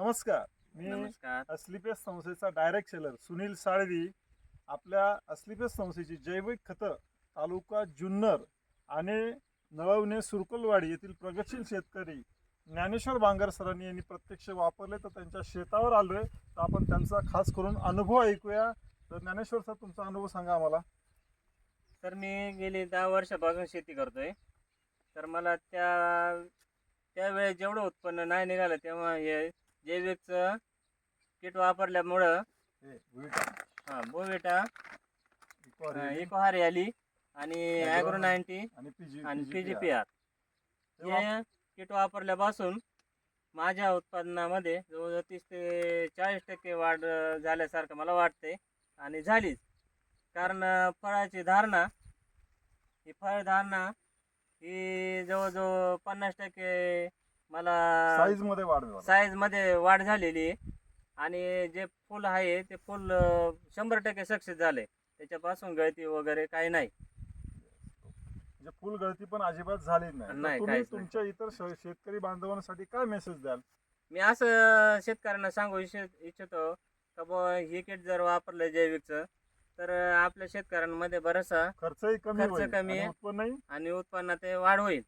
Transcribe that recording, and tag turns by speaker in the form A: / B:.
A: नमस्कार. मी
B: नमस्कार.
A: अस्लिपेस संस्थेचा डायरेक्ट सेलर सुनील साळवी. आपल्या अस्लिपेस संस्थेची जैविक खतं तालुका जुन्नर आणि नळवणे सुरकुलवाडी येथील प्रगतशील शेतकरी ज्ञानेश्वर बांगर सरांनी यांनी प्रत्यक्ष वापरले तर त्यांच्या शेतावर आलोय. तर आपण त्यांचा खास करून अनुभव ऐकूया. तर ज्ञानेश्वर सर तुमचा अनुभव सांगा आम्हाला.
B: तर मी गेली दहा वर्षापासून शेती करतोय. तर मला त्या त्यावेळेस जेवढं उत्पन्न नाही निघालं तेव्हा हे जैविकचं किट वापरल्यामुळं
A: हे, विटा,
B: हां बोविटा इको हरियाली आणि ॲग्रो नाईन्टी
A: आणि
B: पी जी पी आर
A: हे
B: किट वापरल्यापासून माझ्या उत्पादनामध्ये जवळजवळ तीस ते चाळीस टक्के वाढ झाल्यासारखं मला वाटते आणि झालीच. कारण फळाची धारणा ही फळधारणा ही जवळजवळ पन्नास टक्के मला
A: साईजमध्ये वाढ झाला.
B: साईजमध्ये वाढ झालेली आहे आणि जे फुल आहे ते फुल अं, शंभर टक्के सक्सेस झाले त्याच्यापासून गळती वगैरे काही नाही
A: म्हणजे फुल गळती पण अजिबात झाली नाही तर
B: नाही,
A: तुम्ही
B: काहीच नाही.
A: तुमच्या इतर श- शेतकरी बांधवांसाठी काय मेसेज द्याल
B: मी असं शेतकऱ्यांना सांगू इच्छ- इच्छितो का बुवा हे किट जर वापरलं जैविकचं तर आपल्या शेतकऱ्यांमध्ये बराचसा
A: खर्चही कमी
B: खर्च
A: होईल
B: कमी
A: आणि
B: आहे.
A: उत्पन्नही
B: आणि उत्पन्नात वाढ होईल